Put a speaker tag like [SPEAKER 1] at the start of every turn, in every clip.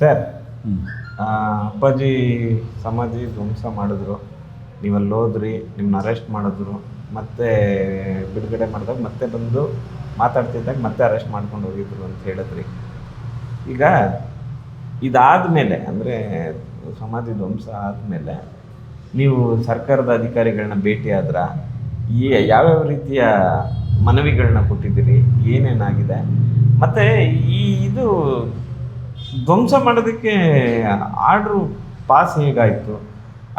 [SPEAKER 1] Sir ಅಪ್ಪಾಜಿ ಸಮಾಧಿ ಧ್ವಂಸ ಮಾಡಿದ್ರು. ನೀವಲ್ಲಿ ಹೋದ್ರಿ ನಿಮ್ಮನ್ನ ಅರೆಸ್ಟ್ ಮಾಡಿದ್ರು. ಮತ್ತೆ ಬಿಡುಗಡೆ ಮಾಡಿದಾಗ ಮತ್ತೆ ಬಂದು ಮಾತಾಡ್ತಿದ್ದಾಗ ಮತ್ತೆ ಅರೆಸ್ಟ್ ಮಾಡ್ಕೊಂಡು ಹೋಗಿದ್ರು ಅಂತ ಹೇಳಿದ್ರಿ. ಈಗ ಇದಾದ ಮೇಲೆ ಅಂದರೆ ಸಮಾಧಿ ಧ್ವಂಸ ಆದಮೇಲೆ ನೀವು ಸರ್ಕಾರದ ಅಧಿಕಾರಿಗಳನ್ನ ಭೇಟಿ ಆದ್ರ? ಈ ಯಾವ್ಯಾವ ರೀತಿಯ ಮನವಿಗಳನ್ನ ಕೊಟ್ಟಿದ್ದೀರಿ? ಏನೇನಾಗಿದೆ? ಮತ್ತೆ ಈ ಇದು ಧ್ವಂಸ ಮಾಡೋದಕ್ಕೆ ಆರ್ಡ್ರು ಪಾಸ್ ಹೇಗಾಯಿತು?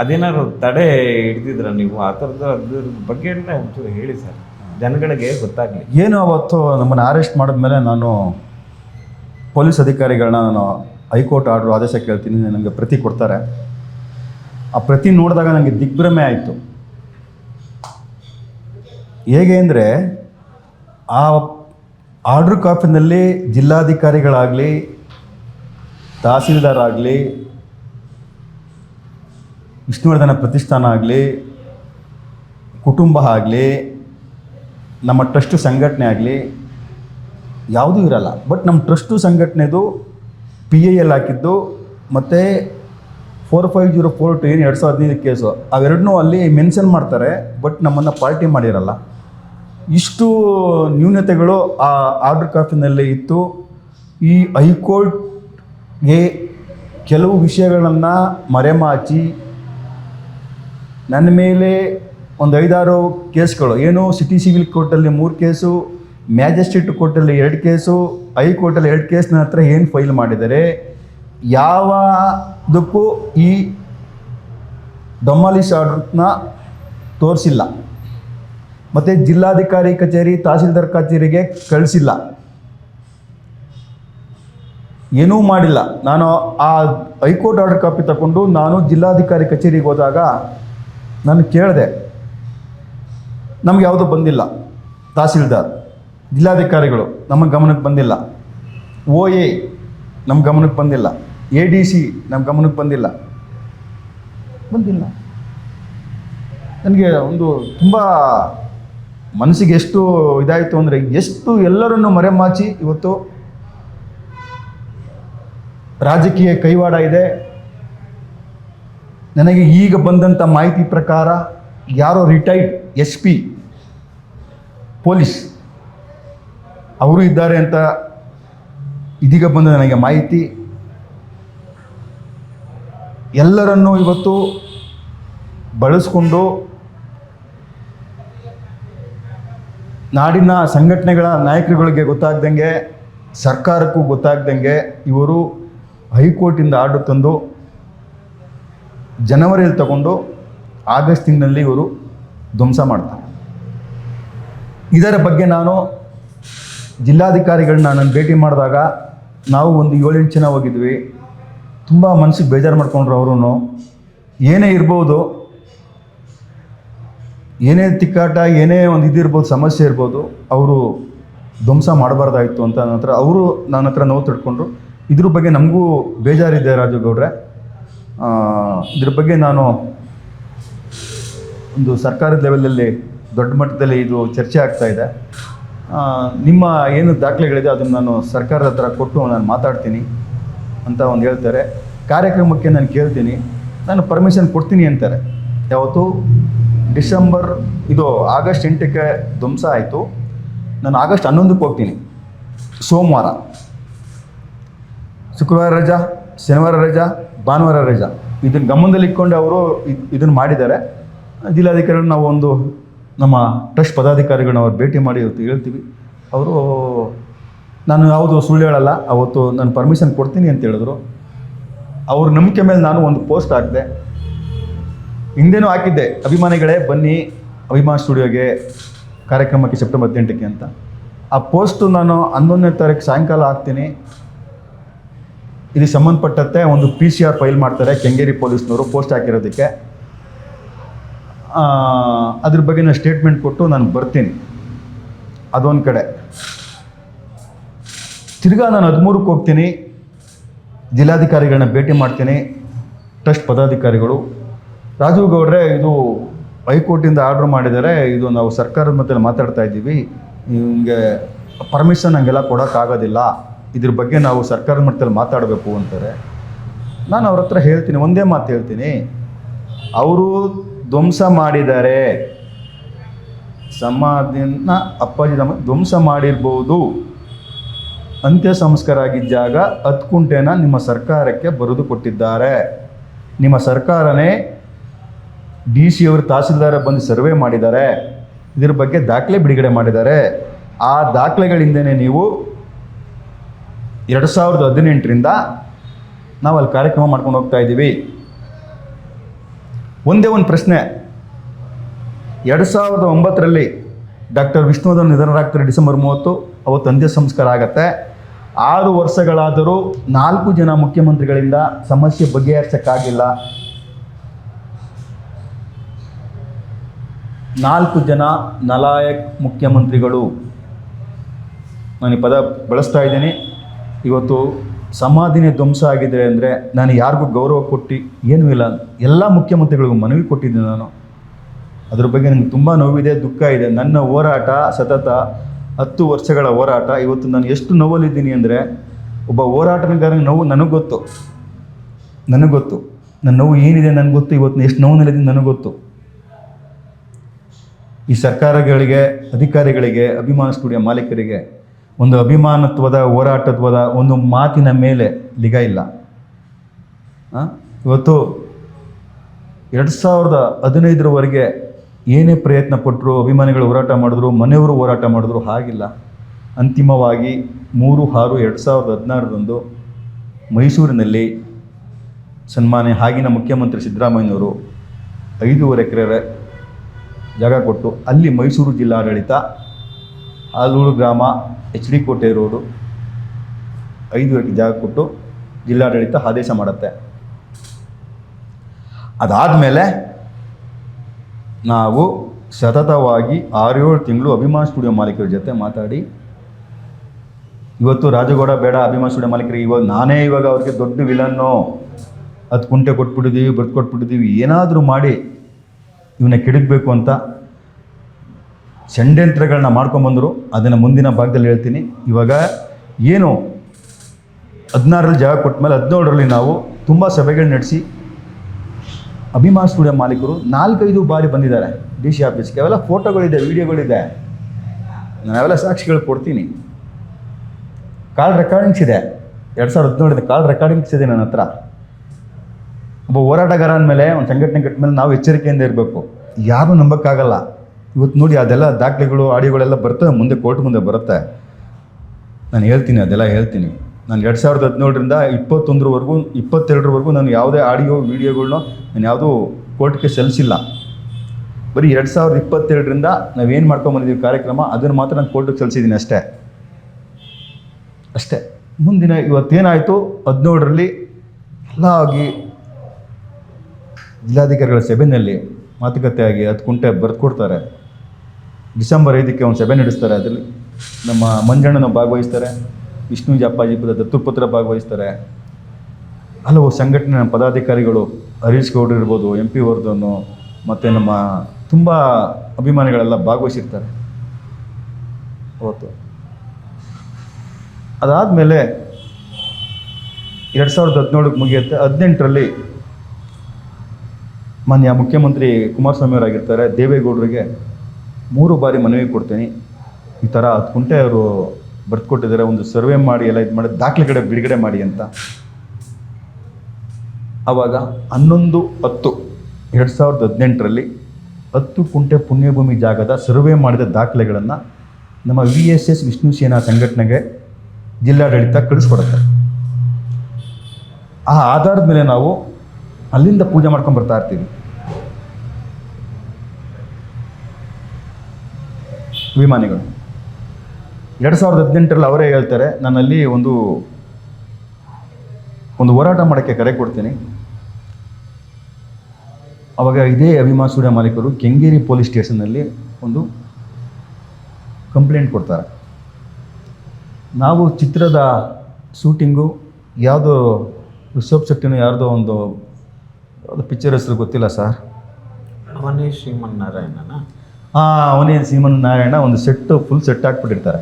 [SPEAKER 1] ಅದೇನಾದ್ರು ತಡೆ ಹಿಡ್ದಿದ್ರ ನೀವು? ಆ ಥರದ ಅದ್ರ ಬಗ್ಗೆ ಒಂಚೂರು ಹೇಳಿ ಸರ್. ಜನಗಳಿಗೆ ಗೊತ್ತಾಗಲಿ.
[SPEAKER 2] ಏನು ಅವತ್ತು ನಮ್ಮನ್ನು ಅರೆಸ್ಟ್ ಮಾಡಿದ್ಮೇಲೆ ನಾನು ಪೊಲೀಸ್ ಅಧಿಕಾರಿಗಳನ್ನ ನಾನು ಹೈಕೋರ್ಟ್ ಆರ್ಡ್ರು ಆದೇಶ ಕೇಳ್ತೀನಿ, ನನಗೆ ಪ್ರತಿ ಕೊಡ್ತಾರೆ. ಆ ಪ್ರತಿ ನೋಡಿದಾಗ ನನಗೆ ದಿಗ್ಭ್ರಮೆ ಆಯಿತು. ಹೇಗೆ ಅಂದರೆ, ಆ ಆರ್ಡ್ರ್ ಕಾಪಿನಲ್ಲಿ ಜಿಲ್ಲಾಧಿಕಾರಿಗಳಾಗಲಿ ತಹಸೀಲ್ದಾರ್ ಆಗಲಿ ವಿಷ್ಣುವರ್ಧನ ಪ್ರತಿಷ್ಠಾನ ಆಗಲಿ, ಕುಟುಂಬ ಆಗಲಿ, ನಮ್ಮ ಟ್ರಸ್ಟು ಸಂಘಟನೆ ಆಗಲಿ, ಯಾವುದೂ ಇರಲ್ಲ. ಬಟ್ ನಮ್ಮ ಟ್ರಸ್ಟು ಸಂಘಟನೆದು ಪಿ ಐ ಎಲ್ ಹಾಕಿದ್ದು, ಮತ್ತು four five zero four two ಏನು ಎರಡು ಸಾವಿರದ ಹದಿನೈದು ಕೇಸು ಅವೆರಡನ್ನೂ ಅಲ್ಲಿ ಮೆನ್ಷನ್ ಮಾಡ್ತಾರೆ, ಬಟ್ ನಮ್ಮನ್ನು ಪಾರ್ಟಿ ಮಾಡಿರಲ್ಲ. ಇಷ್ಟು ನ್ಯೂನತೆಗಳು ಆ ಆರ್ಡರ್ ಕಾಪಿನಲ್ಲಿ ಇತ್ತು. ಈ ಹೈಕೋರ್ಟ್ಗೆ ಕೆಲವು ವಿಷಯಗಳನ್ನು ಮರೆಮಾಚಿ ನನ್ನ ಮೇಲೆ ಒಂದು ಐದಾರು ಕೇಸ್ಗಳು. ಏನು ಸಿಟಿ ಸಿವಿಲ್ ಕೋರ್ಟಲ್ಲಿ ಮೂರು ಕೇಸು, ಮ್ಯಾಜಿಸ್ಟ್ರೇಟ್ ಕೋರ್ಟಲ್ಲಿ ಎರಡು ಕೇಸು ಹೈಕೋರ್ಟಲ್ಲಿ ಎರಡು ಕೇಸ್ ನನ್ನ ಹತ್ರ ಏನು ಫೈಲ್ ಮಾಡಿದ್ದಾರೆ ಯಾವುದಕ್ಕೂ ಈ ಡೊಮಾಲಿಸ್ ಆರ್ಡ್ರನ್ನ ತೋರಿಸಿಲ್ಲ. ಮತ್ತು ಜಿಲ್ಲಾಧಿಕಾರಿ ಕಚೇರಿ, ತಹಸೀಲ್ದಾರ್ ಕಚೇರಿಗೆ ಕಳಿಸಿಲ್ಲ. ಏನೂ ಮಾಡಿಲ್ಲ. ನಾನು ಆ ಹೈಕೋರ್ಟ್ ಆರ್ಡರ್ ಕಾಪಿ ತಗೊಂಡು ನಾನು ಜಿಲ್ಲಾಧಿಕಾರಿ ಕಚೇರಿಗೆ ಹೋದಾಗ ನಾನು ಕೇಳಿದೆ, ನಮ್ಗೆ ಯಾವುದೂ ಬಂದಿಲ್ಲ, ತಹಸೀಲ್ದಾರ್, ಜಿಲ್ಲಾಧಿಕಾರಿಗಳು ನಮ್ಮ ಗಮನಕ್ಕೆ ಬಂದಿಲ್ಲ. ಓ ಎ ನಮ್ಮ ಗಮನಕ್ಕೆ ಬಂದಿಲ್ಲ. ಎ ಡಿ ಸಿ ನಮ್ಮ ಗಮನಕ್ಕೆ ಬಂದಿಲ್ಲ. ಬಂದಿಲ್ಲ. ನನಗೆ ಒಂದು ತುಂಬ ಮನಸ್ಸಿಗೆ ಎಷ್ಟು ಇದಾಯಿತು ಅಂದರೆ ಎಷ್ಟು ಎಲ್ಲರನ್ನು ಮರೆಮಾಚಿ ಇವತ್ತು ರಾಜಕೀಯ ಕೈವಾಡ ಇದೆ. ನನಗೆ ಈಗ ಬಂದಂಥ ಮಾಹಿತಿ ಪ್ರಕಾರ ಯಾರೋ ರಿಟೈರ್ಡ್ ಎಸ್ ಪಿ ಪೊಲೀಸ್. ಅವರು ಇದ್ದಾರೆ ಅಂತ ಇದೀಗ ಬಂದ ನನಗೆ ಮಾಹಿತಿ. ಎಲ್ಲರನ್ನೂ ಇವತ್ತು ಬಳಸ್ಕೊಂಡು ನಾಡಿನ ಸಂಘಟನೆಗಳ ನಾಯಕರುಗಳಿಗೆ ಗೊತ್ತಾಗ್ದಂಗೆ, ಸರ್ಕಾರಕ್ಕೂ ಗೊತ್ತಾಗ್ದಂಗೆ ಇವರು ಹೈಕೋರ್ಟಿಂದ ಆರ್ಡರ್ ತಂದು ಜನವರಿಯಲ್ಲಿ ತಗೊಂಡು ಆಗಸ್ಟ್ ತಿಂಗಳಲ್ಲಿ ಇವರು ಧ್ವಂಸ ಮಾಡ್ತಾರೆ. ಇದರ ಬಗ್ಗೆ ನಾನು ಜಿಲ್ಲಾಧಿಕಾರಿಗಳನ್ನ ನಾನು ಭೇಟಿ ಮಾಡಿದಾಗ ನಾವು ಒಂದು ಏಳೆಂಟು ಜನ ಹೋಗಿದ್ವಿ. ತುಂಬ ಮನಸ್ಸಿಗೆ ಬೇಜಾರು ಮಾಡ್ಕೊಂಡ್ರು ಅವರು ಏನೇ ಇರ್ಬೋದು, ಏನೇ ತಿಕ್ಕಾಟ, ಏನೇ ಒಂದು ಇದಿರ್ಬೋದು ಸಮಸ್ಯೆ ಇರ್ಬೋದು, ಅವರು ಧ್ವಂಸ ಮಾಡಬಾರ್ದಾಯಿತು ಅಂತ ನನ್ನ ಹತ್ರ ಅವರು ನನ್ನ ಹತ್ರ ನೋವು ತಿಳ್ಕೊಂಡ್ರು ಇದ್ರ ಬಗ್ಗೆ ನಮಗೂ ಬೇಜಾರಿದೆ ರಾಜು ಗೌಡ್ರೆ ಆ, ಇದ್ರ ಬಗ್ಗೆ ನಾನು ಒಂದು ಸರ್ಕಾರದ ಲೆವೆಲಲ್ಲಿ ದೊಡ್ಡ ಮಟ್ಟದಲ್ಲಿ ಇದು ಚರ್ಚೆ ಆಗ್ತಾ ಇದೆ. ನಿಮ್ಮ ಏನು ದಾಖಲೆಗಳಿದೆ ಅದನ್ನು ನಾನು ಸರ್ಕಾರದ ಹತ್ರ ಕೊಟ್ಟು ನಾನು ಮಾತಾಡ್ತೀನಿ ಅಂತ ಒಂದು ಹೇಳ್ತಾರೆ. ಕಾರ್ಯಕ್ರಮಕ್ಕೆ ನಾನು ಕೇಳ್ತೀನಿ. ನಾನು ಪರ್ಮಿಷನ್ ಕೊಡ್ತೀನಿ ಅಂತಾರೆ. ಯಾವತ್ತು ಡಿಸೆಂಬರ್ ಇದು ಆಗಸ್ಟ್ ಎಂಟಕ್ಕೆ ಧ್ವಂಸ ಆಯಿತು. ನಾನು ಆಗಸ್ಟ್ ಹನ್ನೊಂದಕ್ಕೆ ಹೋಗ್ತೀನಿ. ಸೋಮವಾರ. ಶುಕ್ರವಾರ ರಜಾ, ಶನಿವಾರ ರಜಾ, ಭಾನುವಾರ ರಜಾ. ಇದನ್ನು ಗಮನದಲ್ಲಿ ಇಟ್ಕೊಂಡು ಅವರು ಇದನ್ನು ಮಾಡಿದ್ದಾರೆ. ಜಿಲ್ಲಾಧಿಕಾರಿಗಳು ನಾವು ಒಂದು ನಮ್ಮ ಟ್ರಸ್ಟ್ ಪದಾಧಿಕಾರಿಗಳನ್ನ ಅವ್ರು ಭೇಟಿ ಮಾಡಿ ಇವತ್ತು ಹೇಳ್ತೀವಿ. ಅವರು, ನಾನು ಯಾವುದು ಸುಳ್ಳು ಹೇಳಲ್ಲ, ಅವತ್ತು ನಾನು ಪರ್ಮಿಷನ್ ಕೊಡ್ತೀನಿ ಅಂತ ಹೇಳಿದ್ರು. ಅವ್ರ ನಂಬಿಕೆ ಮೇಲೆ ನಾನು ಒಂದು ಪೋಸ್ಟ್ ಹಾಕಿದೆ. ಹಿಂದೇನೂ ಹಾಕಿದ್ದೆ, ಅಭಿಮಾನಿಗಳೇ, ಬನ್ನಿ ಅಭಿಮಾನ ಸ್ಟುಡಿಯೋಗೆ ಕಾರ್ಯಕ್ರಮಕ್ಕೆ ಸೆಪ್ಟೆಂಬರ್ ಹದಿನೆಂಟಕ್ಕೆ ಅಂತ. ಆ ಪೋಸ್ಟು ನಾನು ಹನ್ನೊಂದನೇ ತಾರೀಕು ಸಾಯಂಕಾಲ ಹಾಕ್ತೀನಿ. ಇದಕ್ಕೆ ಸಂಬಂಧಪಟ್ಟಂತೆ ಒಂದು ಪಿ ಸಿ ಆರ್ ಫೈಲ್ ಮಾಡ್ತಾರೆ ಕೆಂಗೇರಿ ಪೊಲೀಸ್ನವರು, ಪೋಸ್ಟ್ ಹಾಕಿರೋದಕ್ಕೆ. ಅದ್ರ ಬಗ್ಗೆ ನಾನು ಸ್ಟೇಟ್ಮೆಂಟ್ ಕೊಟ್ಟು ನಾನು ಬರ್ತೀನಿ. ಅದೊಂದು ಕಡೆ. ತಿರ್ಗಾ ನಾನು ಹದಿಮೂರಕ್ಕೆ ಹೋಗ್ತೀನಿ. ಜಿಲ್ಲಾಧಿಕಾರಿಗಳನ್ನ ಭೇಟಿ ಮಾಡ್ತೀನಿ. ಟ್ರಸ್ಟ್ ಪದಾಧಿಕಾರಿಗಳು. ರಾಜೀವ್ ಗೌಡ್ರೆ, ಇದು ಹೈಕೋರ್ಟಿಂದ ಆರ್ಡ್ರ್ ಮಾಡಿದರೆ ಇದು ನಾವು ಸರ್ಕಾರದ ಮಧ್ಯೆ ಮಾತಾಡ್ತಾ ಇದ್ದೀವಿ. ನಿಮಗೆ ಪರ್ಮಿಷನ್ ಹಂಗೆಲ್ಲ ಕೊಡೋಕ್ಕಾಗೋದಿಲ್ಲ. ಇದ್ರ ಬಗ್ಗೆ ನಾವು ಸರ್ಕಾರದ ಮಟ್ಟದಲ್ಲಿ ಮಾತಾಡಬೇಕು ಅಂತಾರೆ. ನಾನು ಅವ್ರ ಹತ್ರ ಹೇಳ್ತೀನಿ, ಒಂದೇ ಮಾತು ಹೇಳ್ತೀನಿ. ಅವರು ಧ್ವಂಸ ಮಾಡಿದ್ದಾರೆ. ಸಮಾಧಿನ ಅಪ್ಪಾಜಿ ನಮ್ಮ ಧ್ವಂಸ ಮಾಡಿರ್ಬೋದು. ಅಂತ್ಯ ಸಂಸ್ಕಾರ ಆಗಿದ್ದ ಜಾಗ ಹತ್ತು ನಿಮ್ಮ ಸರ್ಕಾರಕ್ಕೆ ಬರೆದು ಕೊಟ್ಟಿದ್ದಾರೆ. ನಿಮ್ಮ ಸರ್ಕಾರನೇ ಡಿ ಸಿ ಅವರು ತಹಸೀಲ್ದಾರ ಬಂದು ಸರ್ವೆ ಮಾಡಿದ್ದಾರೆ. ಇದ್ರ ಬಗ್ಗೆ ದಾಖಲೆ ಬಿಡುಗಡೆ ಮಾಡಿದ್ದಾರೆ. ಆ ದಾಖಲೆಗಳಿಂದನೇ ನೀವು ಎರಡು ಸಾವಿರದ ಹದಿನೆಂಟರಿಂದ ನಾವು ಅಲ್ಲಿ ಕಾರ್ಯಕ್ರಮ ಮಾಡ್ಕೊಂಡು ಹೋಗ್ತಾ ಇದ್ದೀವಿ. ಒಂದೇ ಒಂದು ಪ್ರಶ್ನೆ. ಎರಡು ಸಾವಿರದ ಒಂಬತ್ತರಲ್ಲಿ ಡಾಕ್ಟರ್ ವಿಷ್ಣುವರ್ಧನ್ ನಿಧನರಾಗ್ತಾರೆ ಡಿಸೆಂಬರ್ ಮೂವತ್ತು, ಅವತ್ತು ಅಂತ್ಯ ಸಂಸ್ಕಾರ ಆಗತ್ತೆ. ಆರು ವರ್ಷಗಳಾದರೂ ನಾಲ್ಕು ಜನ ಮುಖ್ಯಮಂತ್ರಿಗಳಿಂದ ಸಮಸ್ಯೆ ಬಗೆಹರಿಸಕ್ಕಾಗಿಲ್ಲ. ನಾಲ್ಕು ಜನ ನಲಾಯಕ್ ಮುಖ್ಯಮಂತ್ರಿಗಳು. ನಾನು ಈ ಪದ ಬಳಸ್ತಾ ಇದ್ದೀನಿ. ಇವತ್ತು ಸಮಾಧಿನೇ ಧ್ವಂಸ ಆಗಿದೆ ಅಂದರೆ ನಾನು ಯಾರಿಗೂ ಗೌರವ ಕೊಟ್ಟು ಏನೂ ಇಲ್ಲ. ಎಲ್ಲ ಮುಖ್ಯಮಂತ್ರಿಗಳಿಗೂ ಮನವಿ ಕೊಟ್ಟಿದ್ದೆ ನಾನು. ಅದ್ರ ಬಗ್ಗೆ ನನಗೆ ತುಂಬ ನೋವಿದೆ, ದುಃಖ ಇದೆ. ನನ್ನ ಹೋರಾಟ ಸತತ ಹತ್ತು ವರ್ಷಗಳ ಹೋರಾಟ. ಇವತ್ತು ನಾನು ಎಷ್ಟು ನೋವಲ್ಲಿದ್ದೀನಿ ಅಂದರೆ ಒಬ್ಬ ಹೋರಾಟಗಾರನಿಗೆ ನೋವು ನನಗೆ ಗೊತ್ತು. ನನಗೆ ಗೊತ್ತು. ನನ್ನ ನೋವು ಏನಿದೆ ನನಗೆ ಗೊತ್ತು. ಇವತ್ತು ಎಷ್ಟು ನೋವಿನಲ್ಲಿದ್ದೀನಿ ನನಗೆ ಗೊತ್ತು. ಈ ಸರ್ಕಾರಗಳಿಗೆ, ಅಧಿಕಾರಿಗಳಿಗೆ, ಅಭಿಮಾನ ಸ್ಟುಡಿಯೋ ಮಾಲೀಕರಿಗೆ ಒಂದು ಅಭಿಮಾನತ್ವದ, ಹೋರಾಟತ್ವದ ಒಂದು ಮಾತಿನ ಮೇಲೆ ಲಿಗ ಇಲ್ಲ? ಇವತ್ತು ಎರಡು ಸಾವಿರದ ಹದಿನೈದರವರೆಗೆ ಏನೇ ಪ್ರಯತ್ನ ಪಟ್ಟರು ಅಭಿಮಾನಿಗಳು ಹೋರಾಟ ಮಾಡಿದ್ರು, ಮನೆಯವರು ಹೋರಾಟ ಮಾಡಿದ್ರು, ಹಾಗಿಲ್ಲ ಅಂತಿಮವಾಗಿ ಮೂರು ಆರು ಎರಡು ಸಾವಿರದ ಹದಿನಾರರಂದು ಮೈಸೂರಿನಲ್ಲಿ ಸನ್ಮಾನ್ಯ ಆಗಿನ ಮುಖ್ಯಮಂತ್ರಿ ಸಿದ್ದರಾಮಯ್ಯನವರು ಐದೂವರೆ ಎಕರೆ ಜಾಗ ಕೊಟ್ಟು ಅಲ್ಲಿ ಮೈಸೂರು ಜಿಲ್ಲಾಡಳಿತ ಆಲೂರು ಗ್ರಾಮ ಎಚ್ ಡಿ ಕೋಟೆ ರೋಡು ಐದು ಜಾಗ ಕೊಟ್ಟು ಜಿಲ್ಲಾಡಳಿತ ಆದೇಶ ಮಾಡುತ್ತೆ. ಅದಾದಮೇಲೆ ನಾವು ಸತತವಾಗಿ ಆರೇಳು ತಿಂಗಳು ಅಭಿಮಾನ್ ಸ್ಟುಡಿಯೋ ಮಾಲೀಕರ ಜೊತೆ ಮಾತಾಡಿ, ಇವತ್ತು ರಾಜಗೌಡ ಬೇಡ ಅಭಿಮಾನ್ ಸ್ಟುಡಿಯೋ ಮಾಲೀಕರಿಗೆ ಇವಾಗ ನಾನೇ ಇವಾಗ ಅವ್ರಿಗೆ ದೊಡ್ಡ ವಿಲನ್ನು, ಅದು ಕುಂಟೆ ಕೊಟ್ಬಿಟ್ಟಿದ್ದೀವಿ ಬರ್ದು ಕೊಟ್ಬಿಟ್ಟಿದ್ದೀವಿ ಏನಾದರೂ ಮಾಡಿ ಇವನ್ನ ಕೆಡಕ್ಬೇಕು ಅಂತ ಷಡ್ಯಂತ್ರಗಳನ್ನ ಮಾಡ್ಕೊಂಬಂದರು ಅದನ್ನು ಮುಂದಿನ ಭಾಗದಲ್ಲಿ ಹೇಳ್ತೀನಿ. ಇವಾಗ ಏನು ಹದಿನಾರರಲ್ಲಿ ಜಾಗ ಕೊಟ್ಟ ಮೇಲೆ ಹದಿನೇಳರಲ್ಲಿ ನಾವು ತುಂಬ ಸಭೆಗಳು ನಡೆಸಿ ಅಭಿಮಾನ ಸ್ಟುಡಿಯೋ ಮಾಲೀಕರು ನಾಲ್ಕೈದು ಬಾರಿ ಬಂದಿದ್ದಾರೆ. ಡಿ ಸಿ ಆಫೀಸ್ಗೆ. ಅವೆಲ್ಲ ಫೋಟೋಗಳಿದೆ, ವೀಡಿಯೋಗಳಿದೆ. ನಾನು ಅವೆಲ್ಲ ಸಾಕ್ಷಿಗಳು ಕೊಡ್ತೀನಿ. ಕಾಲ್ ರೆಕಾರ್ಡಿಂಗ್ಸ್ ಇದೆ. ಎರಡು ಸಾವಿರದ ಹದಿನೇಳಿದೆ ಕಾಲ್ ರೆಕಾರ್ಡಿಂಗ್ಸ್ ಇದೆ ನನ್ನ ಹತ್ರ. ಒಬ್ಬ ಹೋರಾಟಗಾರ ಅಂದಮೇಲೆ, ಒಂದು ಸಂಘಟನೆ ಕಟ್ಟ ಮೇಲೆ ನಾವು ಎಚ್ಚರಿಕೆಯಿಂದ ಇರಬೇಕು. ಯಾರೂ ನಂಬಕ್ಕಾಗಲ್ಲ. ಇವತ್ತು ನೋಡಿ ಅದೆಲ್ಲ ದಾಖಲೆಗಳು, ಆಡಿಯೋಗಳೆಲ್ಲ ಬರ್ತವೆ ಮುಂದೆ ಕೋರ್ಟ್ ಮುಂದೆ ಬರುತ್ತೆ. ನಾನು ಹೇಳ್ತೀನಿ, ಅದೆಲ್ಲ ಹೇಳ್ತೀನಿ. ನಾನು ಎರಡು ಸಾವಿರದ ಹದಿನೇಳರಿಂದ ಇಪ್ಪತ್ತೊಂದರವರೆಗೂ, ಇಪ್ಪತ್ತೆರಡರವರೆಗೂ ನಾನು ಯಾವುದೇ ಆಡಿಯೋ, ವೀಡಿಯೋಗಳ್ನ ನಾನು ಯಾವುದೂ ಕೋರ್ಟ್ಗೆ ಸಲ್ಲಿಸಿಲ್ಲ. ಬರೀ ಎರಡು ಸಾವಿರದ ಇಪ್ಪತ್ತೆರಡರಿಂದ ನಾವೇನು ಮಾಡ್ಕೊಂಬಂದಿದ್ದೀವಿ ಕಾರ್ಯಕ್ರಮ, ಅದನ್ನು ಮಾತ್ರ ನಾನು ಕೋರ್ಟಿಗೆ ಸಲ್ಲಿಸಿದ್ದೀನಿ ಅಷ್ಟೇ. ಅಷ್ಟೇ. ಮುಂದಿನ ಇವತ್ತೇನಾಯಿತು ಹದಿನೇಳರಲ್ಲಿ ಎಲ್ಲ ಆಗಿ ಜಿಲ್ಲಾಧಿಕಾರಿಗಳ ಸಭೆಯಲ್ಲಿ ಮಾತುಕತೆ ಆಗಿ ಹತ್ತು ಕುಂಟೆ ಬರೆದು ಕೊಡ್ತಾರೆ. ಡಿಸೆಂಬರ್ ಐದಕ್ಕೆ ಒಂದು ಸಭೆ ನಡೆಸ್ತಾರೆ ಅದರಲ್ಲಿ. ನಮ್ಮ ಮಂಜಣ್ಣನ ಭಾಗವಹಿಸ್ತಾರೆ, ವಿಷ್ಣು ಅಪ್ಪಾಜಿಪದ ದತ್ತುಪುತ್ರ ಭಾಗವಹಿಸ್ತಾರೆ. ಹಲವು ಸಂಘಟನೆ ಪದಾಧಿಕಾರಿಗಳು ಹರೀಶ್ ಗೌಡ್ರು ಇರ್ಬೋದು, ಎಂ ಪಿ ವರ್ಧನು ಮತ್ತು ನಮ್ಮ ತುಂಬ ಅಭಿಮಾನಿಗಳೆಲ್ಲ ಭಾಗವಹಿಸಿರ್ತಾರೆ. ಅವತ್ತು. ಅದಾದಮೇಲೆ ಎರಡು ಸಾವಿರದ ಹದಿನೇಳಕ್ಕೆ ಮುಗಿಯುತ್ತೆ. ಹದಿನೆಂಟರಲ್ಲಿ ಮಾನ್ಯ ಮುಖ್ಯಮಂತ್ರಿ ಕುಮಾರಸ್ವಾಮಿ ಅವರಾಗಿರ್ತಾರೆ ದೇವೇಗೌಡರಿಗೆ. ಮೂರು ಬಾರಿ ಮನವಿ ಕೊಡ್ತೀನಿ. ಈ ಥರ ಹತ್ತು ಕುಂಟೆ ಅವರು ಬರ್ದು ಕೊಟ್ಟಿದ್ದಾರೆ. ಒಂದು ಸರ್ವೆ ಮಾಡಿ ಎಲ್ಲ ಇದು ಮಾಡಿ ದಾಖಲೆಗಡೆ ಬಿಡುಗಡೆ ಮಾಡಿ ಅಂತ. ಆವಾಗ ಹನ್ನೊಂದು ಹತ್ತು ಎರಡು ಸಾವಿರದ ಹದಿನೆಂಟರಲ್ಲಿ ಹತ್ತು ಕುಂಟೆ ಪುಣ್ಯಭೂಮಿ ಜಾಗದ ಸರ್ವೆ ಮಾಡಿದ ದಾಖಲೆಗಳನ್ನು ನಮ್ಮ ವಿ ಎಸ್ ಎಸ್ ವಿಷ್ಣು ಸೇನಾ ಸಂಘಟನೆಗೆ ಜಿಲ್ಲಾಡಳಿತ ಕಳಿಸ್ಕೊಡುತ್ತೆ. ಆ ಆಧಾರದ ಮೇಲೆ ನಾವು ಅಲ್ಲಿಂದ ಪೂಜೆ ಮಾಡ್ಕೊಂಡು ಬರ್ತಾ ಇರ್ತೀವಿ. ವಿಮಾನಿಗಳು ಎರಡು ಸಾವಿರದ ಹದಿನೆಂಟರಲ್ಲಿ ಅವರೇ ಹೇಳ್ತಾರೆ ನಾನಲ್ಲಿ ಒಂದು ಒಂದು ಹೋರಾಟ ಮಾಡೋಕ್ಕೆ ಕರೆ ಕೊಡ್ತೀನಿ. ಅವಾಗ ಇದೇ ಅಭಿಮಾನ ಸೂರ್ಯ ಮಾಲೀಕರು ಕೆಂಗೇರಿ ಪೊಲೀಸ್ ಸ್ಟೇಷನ್ನಲ್ಲಿ ಒಂದು ಕಂಪ್ಲೇಂಟ್ ಕೊಡ್ತಾರೆ. ನಾವು ಚಿತ್ರದ ಶೂಟಿಂಗು, ಯಾವುದೋ ರಿಷಬ್ ಶೆಟ್ಟಿನ ಯಾರ್ದೋ ಒಂದು ಪಿಕ್ಚರ್ ಹೆಸರು ಗೊತ್ತಿಲ್ಲ ಸರ್.
[SPEAKER 1] ಅವನೇ ಶ್ರೀಮನ್ನಾರಾಯಣನ
[SPEAKER 2] ಹಾಂ ಅವನೇ ಸೀಮನ್ ನಾರಾಯಣ ಒಂದು ಸೆಟ್ಟು ಫುಲ್ ಸೆಟ್ ಹಾಕ್ಬಿಟ್ಟಿರ್ತಾರೆ.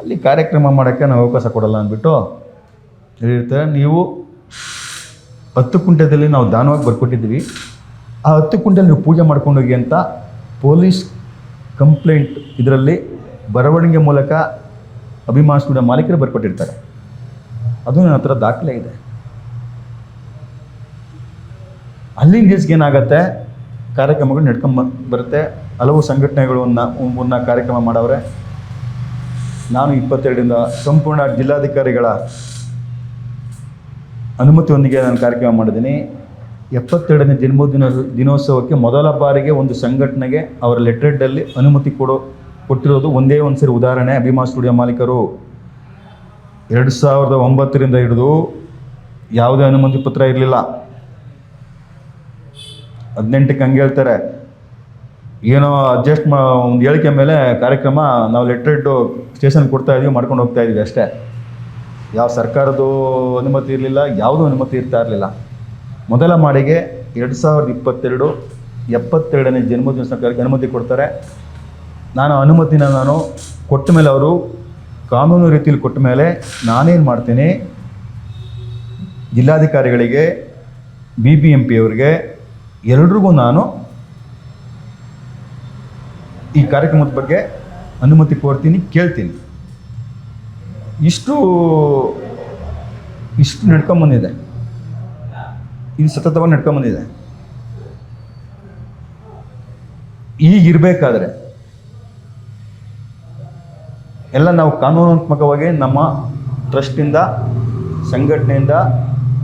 [SPEAKER 2] ಅಲ್ಲಿ ಕಾರ್ಯಕ್ರಮ ಮಾಡೋಕ್ಕೆ ನಾವು ಅವಕಾಶ ಕೊಡಲ್ಲ ಅಂದ್ಬಿಟ್ಟು ಹೇಳಿರ್ತಾರೆ, ನೀವು ಹತ್ತು ಕುಂಟದಲ್ಲಿ ನಾವು ದಾನವಾಗಿ ಬರ್ಕೊಟ್ಟಿದ್ದೀವಿ. ಆ ಹತ್ತು ಕುಂಟಲ್ಲಿ ನೀವು ಪೂಜೆ ಮಾಡ್ಕೊಂಡೋಗಿ ಅಂತ ಪೊಲೀಸ್ ಕಂಪ್ಲೇಂಟ್ ಇದರಲ್ಲಿ ಬರವಣಿಗೆ ಮೂಲಕ ಅಭಿಮಾನ ಸ್ಟುಡಿಯೋ ಮಾಲೀಕರು ಬರ್ಕೊಟ್ಟಿರ್ತಾರೆ. ಅದು ನನ್ನ ಹತ್ರ ದಾಖಲೆ ಇದೆ. ಅಲ್ಲಿನ ದಿವ್ಸಕ್ಕೆ ಏನಾಗತ್ತೆ? ಕಾರ್ಯಕ್ರಮಗಳು ನಡ್ಕೊಂಡ್ ಬರುತ್ತೆ. ಹಲವು ಸಂಘಟನೆಗಳನ್ನ ಮುನ್ನ ಕಾರ್ಯಕ್ರಮ ಮಾಡವ್ರೆ. ನಾನು ಇಪ್ಪತ್ತೆರಡರಿಂದ ಸಂಪೂರ್ಣ ಜಿಲ್ಲಾಧಿಕಾರಿಗಳ ಅನುಮತಿಯೊಂದಿಗೆ ನಾನು ಕಾರ್ಯಕ್ರಮ ಮಾಡಿದ್ದೀನಿ. ಎಪ್ಪತ್ತೆರಡನೇ ಜನ್ಮದಿನ ದಿನೋತ್ಸವಕ್ಕೆ ಮೊದಲ ಬಾರಿಗೆ ಒಂದು ಸಂಘಟನೆಗೆ ಅವರ ಲೆಟ್ರೆಡ್ಡಲ್ಲಿ ಅನುಮತಿ ಕೊಡೋ, ಕೊಟ್ಟಿರೋದು ಒಂದೇ ಒಂದು ಸರಿ ಉದಾಹರಣೆ. ಅಭಿಮಾ ಸ್ಟುಡಿಯೋ ಮಾಲೀಕರು. ಎರಡು ಸಾವಿರದ ಒಂಬತ್ತರಿಂದ ಹಿಡಿದು ಯಾವುದೇ ಅನುಮತಿ ಪತ್ರ ಇರಲಿಲ್ಲ. ಹದಿನೆಂಟಕ್ಕೆ ಹಂಗೆ ಹೇಳ್ತಾರೆ, ಏನೋ ಅಡ್ಜಸ್ಟ್ ಮಾ, ಒಂದು ಹೇಳಿಕೆ ಮೇಲೆ ಕಾರ್ಯಕ್ರಮ ನಾವು ಲೆಟ್ರೇಟು ಸ್ಟೇಷನ್ ಕೊಡ್ತಾ ಇದೀವಿ, ಮಾಡ್ಕೊಂಡು ಹೋಗ್ತಾ ಇದೀವಿ ಅಷ್ಟೇ. ಯಾವ ಸರ್ಕಾರದ್ದು ಅನುಮತಿ ಇರಲಿಲ್ಲ, ಯಾವುದೂ ಅನುಮತಿ ಇರ್ತಾ ಇರಲಿಲ್ಲ. ಮೊದಲ ಮಾಡಿಗೆ ಎರಡು ಸಾವಿರದ ಇಪ್ಪತ್ತೆರಡು ಎಪ್ಪತ್ತೆರಡನೇ ಜನ್ಮದಿನ ಸರ್ಕಾರಕ್ಕೆ ಅನುಮತಿ ಕೊಡ್ತಾರೆ. ನಾನು ಅನುಮತಿನ ನಾನು ಕೊಟ್ಟ ಮೇಲೆ ಅವರು ಕಾನೂನು ರೀತಿಯಲ್ಲಿ ಕೊಟ್ಟ ಮೇಲೆ ನಾನೇನು ಮಾಡ್ತೀನಿ, ಜಿಲ್ಲಾಧಿಕಾರಿಗಳಿಗೆ, ಬಿ ಬಿ ಎಂ ಪಿ ಅವರಿಗೆ ಎಲ್ರಿಗೂ ನಾನು ಈ ಕಾರ್ಯಕ್ರಮದ ಬಗ್ಗೆ ಅನುಮತಿ ಕೋರ್ತೀನಿ ಕೇಳ್ತೀನಿ. ಇಷ್ಟು ಇಷ್ಟು ನಡ್ಕೊಂಬಂದಿದೆ. ಇದು ಸತತವಾಗಿ ನಡ್ಕೊಂಬಂದಿದೆ. ಈಗಿರಬೇಕಾದ್ರೆ ಎಲ್ಲ ನಾವು ಕಾನೂನಾತ್ಮಕವಾಗಿ ನಮ್ಮ ಟ್ರಸ್ಟಿಂದ, ಸಂಘಟನೆಯಿಂದ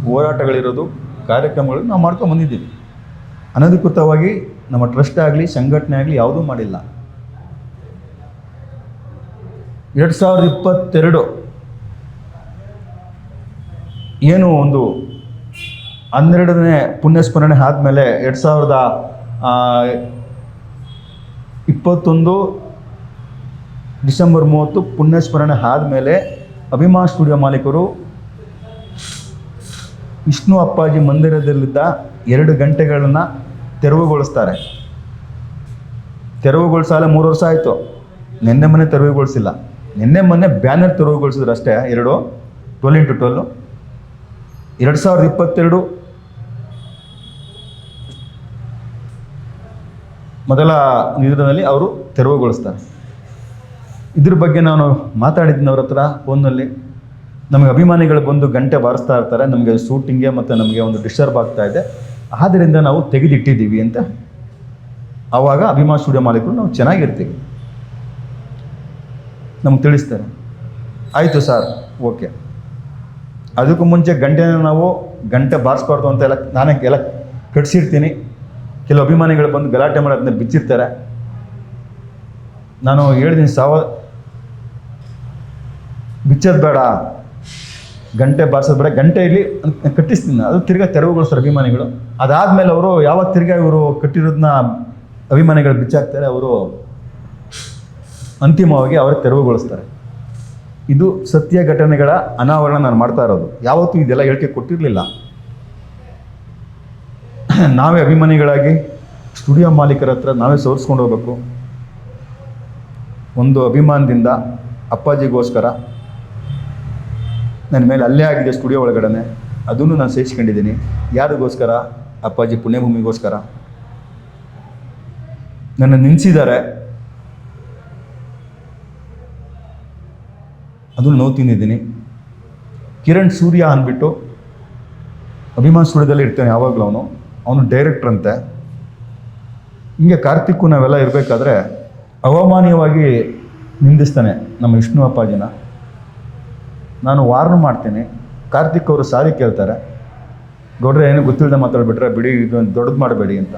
[SPEAKER 2] ಹೋರಾಟಗಳಿರೋದು, ಕಾರ್ಯಕ್ರಮಗಳು ನಾವು ಮಾಡ್ಕೊಂಡು ಬಂದಿದ್ದೀವಿ ಅನಧಿಕೃತವಾಗಿ ನಮ್ಮ ಟ್ರಸ್ಟ್ ಆಗಲಿ, ಸಂಘಟನೆ ಆಗಲಿ ಯಾವುದೂ ಮಾಡಿಲ್ಲ. ಎರಡು ಸಾವಿರದ ಇಪ್ಪತ್ತೆರಡು ಏನು ಒಂದು ಹನ್ನೆರಡನೇ ಪುಣ್ಯಸ್ಮರಣೆ ಆದಮೇಲೆ ಎರಡು ಸಾವಿರದ ಇಪ್ಪತ್ತೊಂದು ಡಿಸೆಂಬರ್ ಮೂವತ್ತು ಪುಣ್ಯಸ್ಮರಣೆ ಆದಮೇಲೆ ಅಭಿಮಾನ್ ಸ್ಟುಡಿಯೋ ಮಾಲೀಕರು ವಿಷ್ಣು ಅಪ್ಪಾಜಿ ಮಂದಿರದಲ್ಲಿದ್ದ ಎರಡು ಗಂಟೆಗಳನ್ನ ತೆರವುಗೊಳಿಸ್ತಾರೆ. ತೆರವುಗೊಳಿಸಾಲೆ ಮೂರು ವರ್ಷ ಆಯಿತು. ನಿನ್ನೆ ಮೊನ್ನೆ ತೆರವುಗೊಳಿಸಿಲ್ಲ. ನಿನ್ನೆ ಮೊನ್ನೆ ಬ್ಯಾನರ್ ತೆರವುಗೊಳಿಸಿದ್ರು ಅಷ್ಟೇ, ಎರಡು. ಟ್ವೆಲ್ ಇಂಟು ಟ್ವೆಲ್ ಎರಡು ಸಾವಿರದ ಇಪ್ಪತ್ತೆರಡು. ಮೊದಲ ನಿಧನದಲ್ಲಿ ಅವರು ತೆರವುಗೊಳಿಸ್ತಾರೆ. ಇದ್ರ ಬಗ್ಗೆ ನಾನು ಮಾತಾಡಿದ್ದೀನಿ ಅವ್ರ ಹತ್ರ ಫೋನ್ನಲ್ಲಿ ನಮಗೆ ಅಭಿಮಾನಿಗಳು ಬಂದು ಗಂಟೆ ಬಾರಿಸ್ತಾ ಇರ್ತಾರೆ, ನಮಗೆ ಶೂಟಿಂಗ್ಗೆ ಮತ್ತು ನಮಗೆ ಒಂದು ಡಿಸ್ಟರ್ಬ್ ಆಗ್ತಾ ಇದೆ. ಆದ್ದರಿಂದ ನಾವು ತೆಗೆದಿಟ್ಟಿದ್ದೀವಿ ಅಂತ ಆವಾಗ ಅಭಿಮಾನ ಸ್ಟುಡಿಯೋ ಮಾಲೀಕರು ನಾವು ಚೆನ್ನಾಗಿರ್ತೀವಿ. ನಮ್ಗೆ ತಿಳಿಸ್ತಾರೆ ಆಯಿತು ಸರ್ ಓಕೆ ಅದಕ್ಕೂ ಮುಂಚೆ ಗಂಟೆನ ನಾವು ಗಂಟೆ ಬಾರಿಸ್ಬಾರ್ದು ಅಂತ ಎಲ್ಲ ನಾನೇ ಎಲ್ಲ ಕಟ್ಸಿರ್ತೀನಿ ಕೆಲವು ಅಭಿಮಾನಿಗಳು ಬಂದು ಗಲಾಟೆ ಮಾಡಿ ಅದನ್ನ ಬಿಚ್ಚಿರ್ತಾರೆ. ನಾನು ಹೇಳಿದ್ದೀನಿ ಸಾವ ಬಿಚ್ಚೋದು ಬೇಡ. ಗಂಟೆ ಬಾರಿಸೋದು ಬೇಡ. ಗಂಟೆ ಇಲ್ಲಿ ಅಂತ ಕಟ್ಟಿಸ್ತೀನಿ. ಅದು ತಿರ್ಗಾ ತೆರವುಗೊಳಿಸ್ತಾರೆ ಅಭಿಮಾನಿಗಳು. ಅದಾದಮೇಲೆ ಅವರು ಯಾವಾಗ ತಿರ್ಗಾ ಇವರು ಕಟ್ಟಿರೋದನ್ನ ಅಭಿಮಾನಿಗಳು ಬಿಚ್ಚಾಕ್ತಾರೆ, ಅವರು ಅಂತಿಮವಾಗಿ ಅವರೇ ತೆರವುಗೊಳಿಸ್ತಾರೆ. ಇದು ಸತ್ಯ ಘಟನೆಗಳ ಅನಾವರಣ ನಾನು ಮಾಡ್ತಾ ಇರೋದು. ಯಾವತ್ತೂ ಇದೆಲ್ಲ ಹೇಳಿಕೆ ಕೊಟ್ಟಿರಲಿಲ್ಲ. ನಾವೇ ಅಭಿಮಾನಿಗಳಾಗಿ, ಸ್ಟುಡಿಯೋ ಮಾಲೀಕರ ಹತ್ರ ನಾವೇ ಸೋರಿಸ್ಕೊಂಡು ಹೋಗ್ಬೇಕು. ಒಂದು ಅಭಿಮಾನದಿಂದ ಅಪ್ಪಾಜಿಗೋಸ್ಕರ ನನ್ನ ಮೇಲೆ ಅಲ್ಲೇ ಆಗಿದೆ ಸ್ಟುಡಿಯೋ ಒಳಗಡೆ ಅದನ್ನು ನಾನು ಸೇರಿಸ್ಕೊಂಡಿದ್ದೀನಿ. ಯಾರಿಗೋಸ್ಕರ? ಅಪ್ಪಾಜಿ ಪುಣ್ಯಭೂಮಿಗೋಸ್ಕರ. ನನ್ನ ನಿಲ್ಲಿಸಿದ್ದಾರೆ ಅದನ್ನು ನೋವು ತಿಂದಿದ್ದೀನಿ. ಕಿರಣ್ ಸೂರ್ಯ ಅಂದ್ಬಿಟ್ಟು ಅಭಿಮಾನ್ ಸ್ಟುಡಿಯೋದಲ್ಲಿ ಇರ್ತಾನೆ ಯಾವಾಗಲೂ ಅವನು. ಅವನು ಡೈರೆಕ್ಟ್ರ್ ಅಂತೆ. ಹಿಂಗೆ ಕಾರ್ತಿಕ್ಕು ನಾವೆಲ್ಲ ಇರಬೇಕಾದ್ರೆ ಅವಮಾನೀಯವಾಗಿ ನಿಂದಿಸ್ತಾನೆ ನಮ್ಮ ವಿಷ್ಣು ಅಪ್ಪಾಜಿನ. ನಾನು ವಾರ್ನ್ ಮಾಡ್ತೀನಿ. ಕಾರ್ತಿಕ್ ಅವರು ಸಾರಿ ಕೇಳ್ತಾರೆ. ಗೌಡ್ರೆ, ಏನು ಗೊತ್ತಿಲ್ಲದೆ ಮಾತಾಡ್ಬಿಟ್ರೆ ಬಿಡಿ, ಇದು ದೊಡ್ಡದು ಮಾಡಬೇಡಿ ಅಂತ.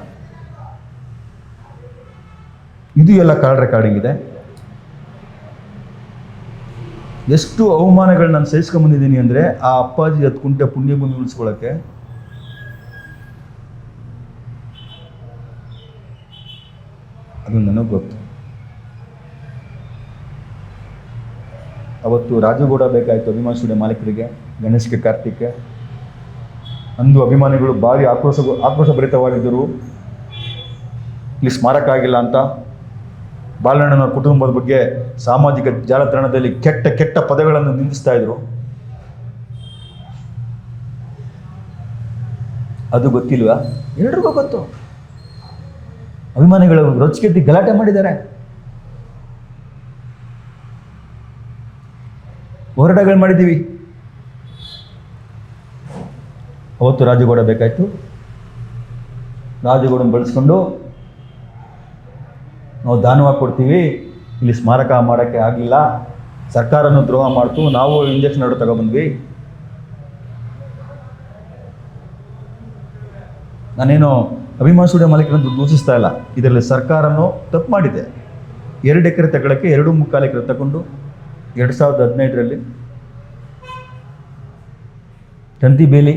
[SPEAKER 2] ಇದು ಎಲ್ಲ ಕಾಲ್ ರೆಕಾರ್ಡಿಂಗ್ ಇದೆ. ಎಷ್ಟು ಅವಮಾನಗಳು ನಾನು ಸಹಿಸ್ಕೊಂಬಂದಿದ್ದೀನಿ ಅಂದರೆ ಆ ಅಪ್ಪಾಜಿ ಹತ್ತು ಕುಂಟೆ ಪುಣ್ಯ ಭೂಮಿ ಉಳಿಸ್ಕೊಳ್ಳೋಕ್ಕೆ ಅದು ನನಗೆ ಗೊತ್ತು. ಅವತ್ತು ರಾಜಗೌಡ ಬೇಕಾಯಿತು ಅಭಿಮಾನ ಸ್ಟುಡಿಯೋ ಮಾಲೀಕರಿಗೆ, ಗಣೇಶ್ಗೆ, ಕಾರ್ತಿಕ್ಗೆ. ಅಂದು ಅಭಿಮಾನಿಗಳು ಭಾರಿ ಆಕ್ರೋಶ ಆಕ್ರೋಶ ಭರಿತವಾಗಿದ್ದರು. ಇಲ್ಲಿ ಸ್ಮಾರಕ ಆಗಿಲ್ಲ ಅಂತ. ಬಾಲಣ್ಣನ ಕುಟುಂಬದ ಬಗ್ಗೆ ಸಾಮಾಜಿಕ ಜಾಲತಾಣದಲ್ಲಿ ಕೆಟ್ಟ ಕೆಟ್ಟ ಪದಗಳನ್ನು ನಿಂದಿಸ್ತಾ ಇದ್ರು. ಅದು ಗೊತ್ತಿಲ್ವಾ? ಎಲ್ರಿಗೂ ಗೊತ್ತು. ಅಭಿಮಾನಿಗಳು ರೊಚ್ಚಿಗೆದ್ದಿ ಗಲಾಟೆ ಮಾಡಿದ್ದಾರೆ. ಹೋರಾಟಗಳು ಮಾಡಿದ್ದೀವಿ. ಅವತ್ತು ರಾಜಗೌಡ ಬೇಕಾಯಿತು. ರಾಜಗೌಡನ ಬಳಸ್ಕೊಂಡು ನಾವು ದಾನವಾಗಿ ಕೊಡ್ತೀವಿ. ಇಲ್ಲಿ ಸ್ಮಾರಕ ಮಾಡೋಕ್ಕೆ ಆಗಲಿಲ್ಲ. ಸರ್ಕಾರನೂ ದ್ರೋಹ ಮಾಡ್ತು. ನಾವು ಇಂಜೆಕ್ಷನ್ ಆರ್ಡರ್ ತಗೊಬಂದ್ವಿ ನಾನೇನು ಅಭಿಮಾನ ಸ್ಟುಡಿಯೋ ಮಾಲೀಕರನ್ನು ದೂಷಿಸ್ತಾ ಇಲ್ಲ. ಇದರಲ್ಲಿ ಸರ್ಕಾರನೂ ತಪ್ಪು ಮಾಡಿದೆ. ಎರಡು ಎಕರೆ ತಗೊಳ್ಳೋಕ್ಕೆ ಎರಡು ಮುಕ್ಕಾಲು ಎಕರೆ ತಗೊಂಡು ಎರಡು ಸಾವಿರದ ಹದಿನೈದರಲ್ಲಿ ತಂತಿ ಬೇಲಿ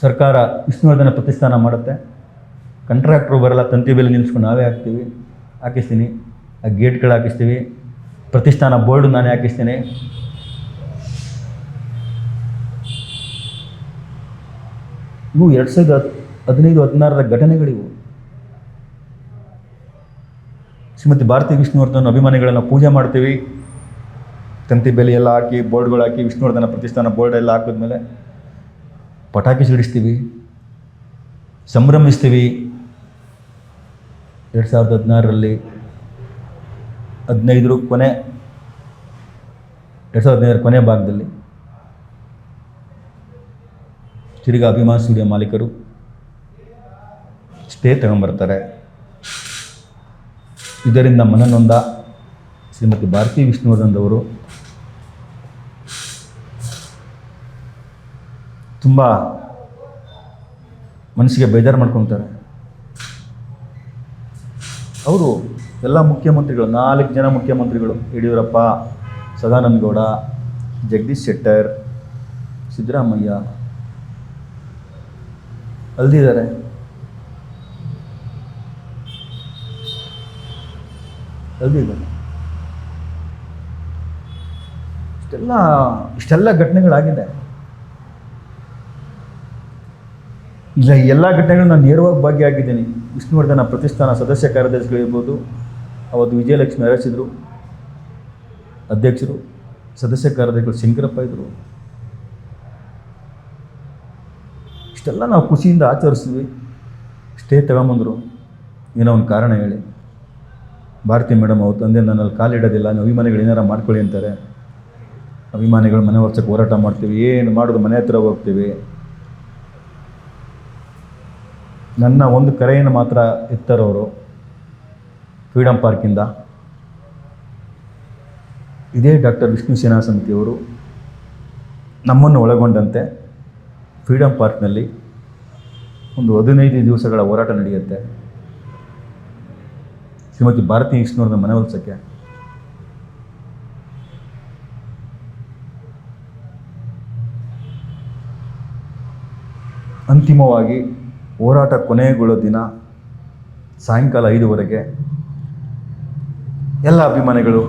[SPEAKER 2] ಸರ್ಕಾರ ವಿಷ್ಣುವರ್ಧನ ಪ್ರತಿಷ್ಠಾನ ಮಾಡುತ್ತೆ. ಕಂಟ್ರಾಕ್ಟ್ರು ಬರಲ್ಲ ತಂತಿ ಬೇಲಿ ನಿಲ್ಲಿಸ್ಕೊಂಡು ನಾವೇ ಹಾಕ್ತೀವಿ. ಹಾಕಿಸ್ತೀನಿ. ಆ ಗೇಟ್ಗಳು ಹಾಕಿಸ್ತೀವಿ. ಪ್ರತಿಷ್ಠಾನ ಬೋರ್ಡು ನಾನೇ ಹಾಕಿಸ್ತೀನಿ. ಇವು ಎರಡು ಸಾವಿರದ ಹದಿನೈದು, ಹದಿನಾರರ ಘಟನೆಗಳಿವು. ಶ್ರೀಮತಿ ಭಾರತಿ ವಿಷ್ಣುವರ್ಧನ್ ಅಭಿಮಾನಿಗಳನ್ನು ಪೂಜೆ ಮಾಡ್ತೀವಿ. ತಂತಿ ಬೆಲೆ ಎಲ್ಲ ಹಾಕಿ, ಬೋರ್ಡ್ಗಳು ಹಾಕಿ, ವಿಷ್ಣುವರ್ಧನ ಪ್ರತಿಷ್ಠಾನ ಬೋರ್ಡ್ ಎಲ್ಲ ಹಾಕಿದ್ಮೇಲೆ ಪಟಾಕಿ ಸಿಡಿಸ್ತೀವಿ, ಸಂಭ್ರಮಿಸ್ತೀವಿ. ಎರಡು ಸಾವಿರದ ಹದಿನಾರರಲ್ಲಿ ಹದಿನೈದರ ಕೊನೆ, ಎರಡು ಸಾವಿರದ ಹದಿನೈದರ ಕೊನೆ ಭಾಗದಲ್ಲಿ ತಿರುಗಾ ಅಭಿಮಾನ ಸ್ಟುಡಿಯೋ ಮಾಲೀಕರು ಸ್ಟೇ ತಗೊಂಬರ್ತಾರೆ. ಇದರಿಂದ ಮನನೊಂದ ಶ್ರೀಮತಿ ಭಾರತಿ ವಿಷ್ಣುವರ್ಧನ್ ತುಂಬ ಮನಸ್ಸಿಗೆ ಬೇಜಾರು ಮಾಡ್ಕೊತಾರೆ. ಅವರು ಎಲ್ಲ ಮುಖ್ಯಮಂತ್ರಿಗಳು, ನಾಲ್ಕು ಜನ ಮುಖ್ಯಮಂತ್ರಿಗಳು, ಯಡಿಯೂರಪ್ಪ ಸದಾನಂದ ಗೌಡ ಜಗದೀಶ್ ಶೆಟ್ಟರ್, ಸಿದ್ದರಾಮಯ್ಯ ಅಲ್ದಿದ್ದಾರೆ ಅಲ್ದಿದ್ದಾರೆ ಇಷ್ಟೆಲ್ಲ ಇಷ್ಟೆಲ್ಲ ಘಟನೆಗಳಾಗಿದೆ ಇಲ್ಲ ಈ ಎಲ್ಲ ಘಟನೆಗಳು ನಾನು ನೇರವಾಗಿ ಭಾಗಿಯಾಗಿದ್ದೀನಿ. ವಿಷ್ಣುವರ್ಧನ ಪ್ರತಿಷ್ಠಾನ ಸದಸ್ಯ ಕಾರ್ಯದರ್ಶಿಗಳಿರ್ಬೋದು ಅವತ್ತು ವಿಜಯಲಕ್ಷ್ಮಿ ಅರಸಿದ್ರು, ಅಧ್ಯಕ್ಷರು, ಸದಸ್ಯ ಕಾರ್ಯದರ್ಶಿಗಳು ಶಂಕರಪ್ಪ ಇದ್ದರು ಇಷ್ಟೆಲ್ಲ ನಾವು ಖುಷಿಯಿಂದ ಆಚರಿಸಿದ್ವಿ ಸ್ಟೇ ತಗೊಂಬಂದರು. ಏನೋ ಒಂದು ಕಾರಣ ಹೇಳಿ. ಭಾರತಿ ಮೇಡಮ್ ಅವತ್ತು ತಂದೆ ನನ್ನಲ್ಲಿ ಕಾಲಿಡೋದಿಲ್ಲ ನೀವು ಅಭಿಮಾನಿಗಳು ಏನಾರ ಮಾಡ್ಕೊಳ್ಳಿ ಅಂತಾರೆ. ಅಭಿಮಾನಿಗಳು ಮನೆ ವರ್ಷಕ್ಕೆ ಹೋರಾಟ ಮಾಡ್ತೀವಿ, ಏನು ಮಾಡೋದು ಮನೆ ಹತ್ರ ಹೋಗ್ತೀವಿ. ನನ್ನ ಒಂದು ಕರೆಯನ್ನು ಮಾತ್ರ ಎತ್ತರವರು ಫ್ರೀಡಮ್ ಪಾರ್ಕಿಂದ. ಇದೇ ಡಾಕ್ಟರ್ ವಿಷ್ಣು ಸೇನಾ ಸಮಿತಿಯವರು ನಮ್ಮನ್ನು ಒಳಗೊಂಡಂತೆ ಫ್ರೀಡಮ್ ಪಾರ್ಕ್ನಲ್ಲಿ ಒಂದು ಹದಿನೈದು ದಿವಸಗಳ ಹೋರಾಟ ನಡೆಯುತ್ತೆ. ಶ್ರೀಮತಿ ಭಾರತಿ ವಿಷ್ಣುವರ್ಧನ್ ಮನವೊಲಿಸೋಕ್ಕೆ ಅಂತಿಮವಾಗಿ ಹೋರಾಟ ಕೊನೆಗೊಳ್ಳೋ ದಿನ ಸಾಯಂಕಾಲ ಐದುವರೆಗೆ ಎಲ್ಲ ಅಭಿಮಾನಿಗಳು,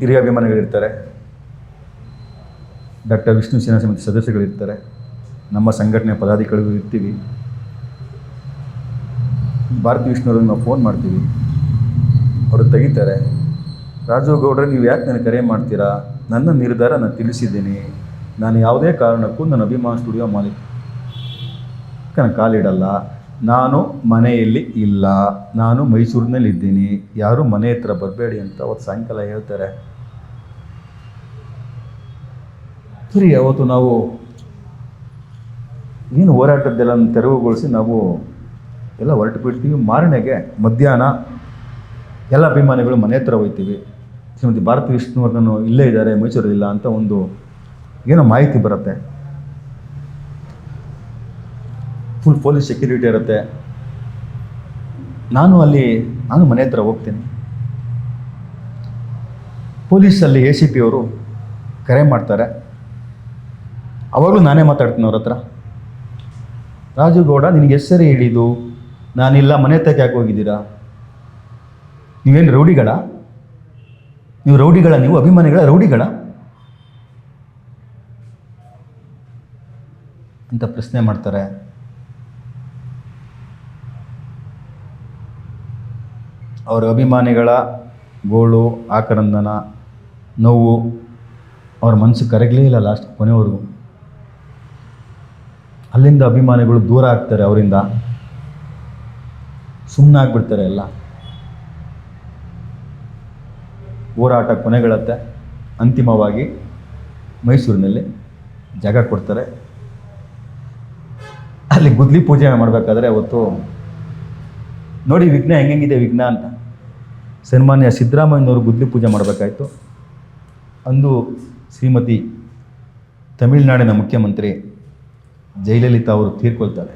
[SPEAKER 2] ಹಿರಿಯ ಅಭಿಮಾನಿಗಳಿರ್ತಾರೆ. ಡಾಕ್ಟರ್ ವಿಷ್ಣು ಸೇನಾ ಸಮಿತಿ ಸದಸ್ಯಗಳಿರ್ತಾರೆ. ನಮ್ಮ ಸಂಘಟನೆ ಪದಾಧಿಕಾರಿಗಳು ಇರ್ತೀವಿ. ಭಾರತಿ ವಿಷ್ಣುವ್ರಿಗೆ ನಾವು ಫೋನ್ ಮಾಡ್ತೀವಿ. ಅವರು ತೆಗಿತಾರೆ. ರಾಜು ಗೌಡ್ರೆ, ನೀವು ಯಾಕೆ ನನಗೆ ಕರೆ ಮಾಡ್ತೀರಾ? ನನ್ನ ನಿರ್ಧಾರ ನಾನು ತಿಳಿಸಿದ್ದೀನಿ. ನಾನು ಯಾವುದೇ ಕಾರಣಕ್ಕೂ ನನ್ನ ಅಭಿಮಾನ ಸ್ಟುಡಿಯೋ ಮಾಲೀಕ. ನಾನು ಕಾಲಿಡಲ್ಲ. ನಾನು ಮನೆಯಲ್ಲಿ ಇಲ್ಲ. ನಾನು ಮೈಸೂರಿನಲ್ಲಿ ಇದ್ದೀನಿ. ಯಾರೂ ಮನೆ ಹತ್ರ ಬರಬೇಡಿ ಅಂತ ಅವತ್ತು ಸಾಯಂಕಾಲ ಹೇಳ್ತಾರೆ. ಸರಿ, ಅವತ್ತು ನಾವು ಏನು ಹೋರಾಟದ್ದೆಲ್ಲ ತೆರವುಗೊಳಿಸಿ ನಾವು ಎಲ್ಲ ಹೊರಟು ಬಿಡ್ತೀವಿ. ಮಾರನೆಗೆ ಮಧ್ಯಾಹ್ನ ಎಲ್ಲ ಅಭಿಮಾನಿಗಳು ಮನೆ ಹತ್ರ ಹೋಗ್ತೀವಿ. ಶ್ರೀಮತಿ ಭಾರತಿ ವಿಷ್ಣುವರ್ಧನ್ ಇಲ್ಲೇ ಇದ್ದಾರೆ, ಮೈಸೂರಲ್ಲಿಲ್ಲ ಅಂತ ಒಂದು ಏನೋ ಮಾಹಿತಿ ಬರುತ್ತೆ. ಫುಲ್ ಪೊಲೀಸ್ ಸೆಕ್ಯೂರಿಟಿ ಇರುತ್ತೆ. ನಾನು ಅಲ್ಲಿ, ನಾನು ಮನೆ ಹತ್ರ ಹೋಗ್ತೀನಿ. ಪೊಲೀಸಲ್ಲಿ ಎ ಸಿ ಪಿ ಅವರು ಕರೆ ಮಾಡ್ತಾರೆ. ಅವಾಗಲೂ ನಾನೇ ಮಾತಾಡ್ತೀನಿ ಅವ್ರ ಹತ್ರ. ರಾಜು ಗೌಡ, ನಿನಗೆ ಎಷ್ಟು ಸರಿ ಹೇಳಿದ್ದು, ನಾನಿಲ್ಲ, ಮನೆ ತಕ್ಕ ಯಾಕೆ ಹೋಗಿದ್ದೀರಾ? ನೀವೇನು ರೌಡಿಗಳ? ನೀವು ರೌಡಿಗಳ, ನೀವು ಅಭಿಮಾನಿಗಳ ರೌಡಿಗಳ? ಅಂತ ಪ್ರಶ್ನೆ ಮಾಡ್ತಾರೆ. ಅವರ ಅಭಿಮಾನಿಗಳ ಗೋಳು, ಆಕರಂದನ, ನೋವು ಅವ್ರ ಮನಸ್ಸು ಕರಗಲೇ ಇಲ್ಲ ಲಾಸ್ಟ್ ಕೊನೆವರೆಗೂ. ಅಲ್ಲಿಂದ ಅಭಿಮಾನಿಗಳು ದೂರ ಆಗ್ತಾರೆ ಅವರಿಂದ. ಸುಮ್ಮನೆ ಆಗ್ಬಿಡ್ತಾರೆ ಎಲ್ಲ. ಹೋರಾಟ ಕೊನೆಗಳತ್ತೆ. ಅಂತಿಮವಾಗಿ ಮೈಸೂರಿನಲ್ಲಿ ಜಾಗ ಕೊಡ್ತಾರೆ. ಅಲ್ಲಿ ಗುದ್ಲಿ ಪೂಜೆ ಮಾಡಬೇಕಾದ್ರೆ ಅವತ್ತು, ನೋಡಿ ವಿಘ್ನ ಹೆಂಗೆಂಗಿದೆ ವಿಘ್ನ ಅಂತ. ಸನ್ಮಾನ್ಯ ಸಿದ್ದರಾಮಯ್ಯನವರು ಗುದ್ಲಿ ಪೂಜೆ ಮಾಡಬೇಕಾಯ್ತು. ಅಂದು ಶ್ರೀಮತಿ ತಮಿಳುನಾಡಿನ ಮುಖ್ಯಮಂತ್ರಿ ಜಯಲಲಿತಾ ಅವರು ತೀರ್ಕೊಳ್ತಾರೆ.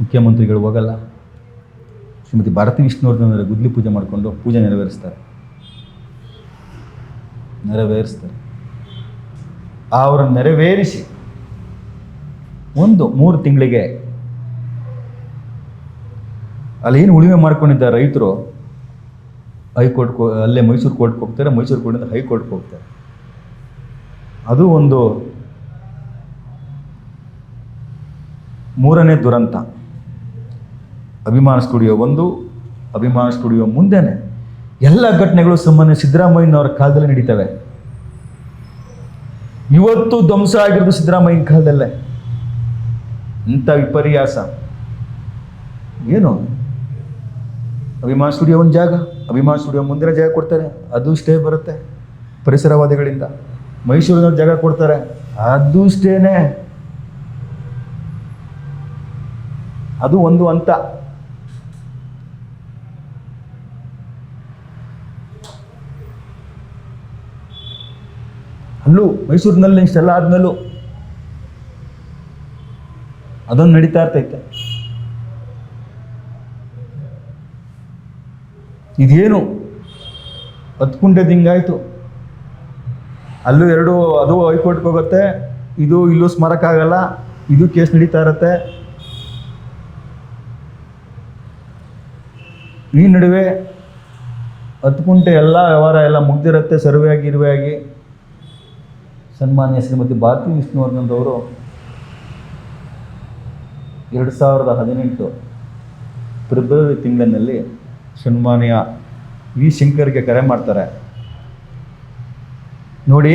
[SPEAKER 2] ಮುಖ್ಯಮಂತ್ರಿಗಳು ಹೋಗಲ್ಲ. ಶ್ರೀಮತಿ ಭಾರತಿ ವಿಷ್ಣುವರ್ಧನವರ ಗುದ್ಲಿ ಪೂಜೆ ಮಾಡಿಕೊಂಡು ಪೂಜೆ ನೆರವೇರಿಸ್ತಾರೆ. ನೆರವೇರಿಸ್ತಾರೆ. ಅವರ ನೆರವೇರಿಸಿ ಒಂದು ಮೂರು ತಿಂಗಳಿಗೆ ಅಲ್ಲಿ ಏನು ಉಳಿಮೆ ಮಾಡ್ಕೊಂಡಿದ್ದ ರೈತರು, ಹೈಕೋರ್ಟ್ ಅಲ್ಲೇ ಮೈಸೂರು ಕೋರ್ಟ್ಗೆ ಹೋಗ್ತಾರೆ, ಮೈಸೂರು ಕೋರ್ಟಿಂದ ಹೈಕೋರ್ಟ್ಗೆ ಹೋಗ್ತಾರೆ. ಅದು ಒಂದು ಮೂರನೇ ದುರಂತ. ಅಭಿಮಾನ ಸ್ಟುಡಿಯೋ ಒಂದು, ಅಭಿಮಾನ ಸ್ಟುಡಿಯೋ ಮುಂದೆನೆ ಎಲ್ಲ ಘಟನೆಗಳು ಸಾಮಾನ್ಯ ಸಿದ್ದರಾಮಯ್ಯನವರ ಕಾಲದಲ್ಲಿ ನಡೀತವೆ. ಇವತ್ತು ಧ್ವಂಸ ಆಗಿರೋದು ಸಿದ್ದರಾಮಯ್ಯನ ಕಾಲದಲ್ಲೇ. ಇಂಥ ವಿಪರ್ಯಾಸ. ಏನು? ಅಭಿಮಾನ್ ಸ್ಟುಡಿಯೋ ಒಂದು ಜಾಗ, ಅಭಿಮಾನ್ ಸ್ಟುಡಿಯೋ ಮುಂದಿನ ಜಾಗ ಕೊಡ್ತಾರೆ, ಅದು ಸ್ಟೇ ಬರುತ್ತೆ ಪರಿಸರವಾದಿಗಳಿಂದ. ಮೈಸೂರಿನ ಜಾಗ ಕೊಡ್ತಾರೆ, ಅದು ಸ್ಟೇನೆ ಅದು ಒಂದು ಹಂತ. ಅಲ್ಲೂ ಮೈಸೂರಿನಲ್ಲಿ ಇಷ್ಟೆಲ್ಲ ಆದಮೇಲೂ ಅದೊಂದು ನಡೀತಾ ಇರ್ತೈತೆ. ಇದೇನು ಹತ್ತು ಕುಂಟೆದು ಹಿಂಗಾಯ್ತು. ಅಲ್ಲೂ ಎರಡು, ಅದು ಹೈಕೋರ್ಟ್ಗೆ ಹೋಗುತ್ತೆ, ಇದು ಇಲ್ಲೂ ಆಗಲ್ಲ, ಇದು ಕೇಸ್ ನಡೀತಾ ಇರತ್ತೆ. ಈ ನಡುವೆ ಹತ್ತು ಕುಂಟೆ ಎಲ್ಲ ವ್ಯವಹಾರ ಎಲ್ಲ ಮುಗ್ದಿರತ್ತೆ ಸರ್ವೆ ಆಗಿ ಇರುವೆ ಆಗಿ ಸನ್ಮಾನ್ಯ ಶ್ರೀಮತಿ ಭಾರತಿ ವಿಷ್ಣುವರ್ಧನ್ರವರು ಎರಡು ಸಾವಿರದ ಹದಿನೆಂಟು ಫೆಬ್ರವರಿ ತಿಂಗಳಿನಲ್ಲಿ ಸನ್ಮಾನ್ಯ ವಿ ಶಂಕರ್ಗೆ ಕರೆ ಮಾಡ್ತಾರೆ. ನೋಡಿ,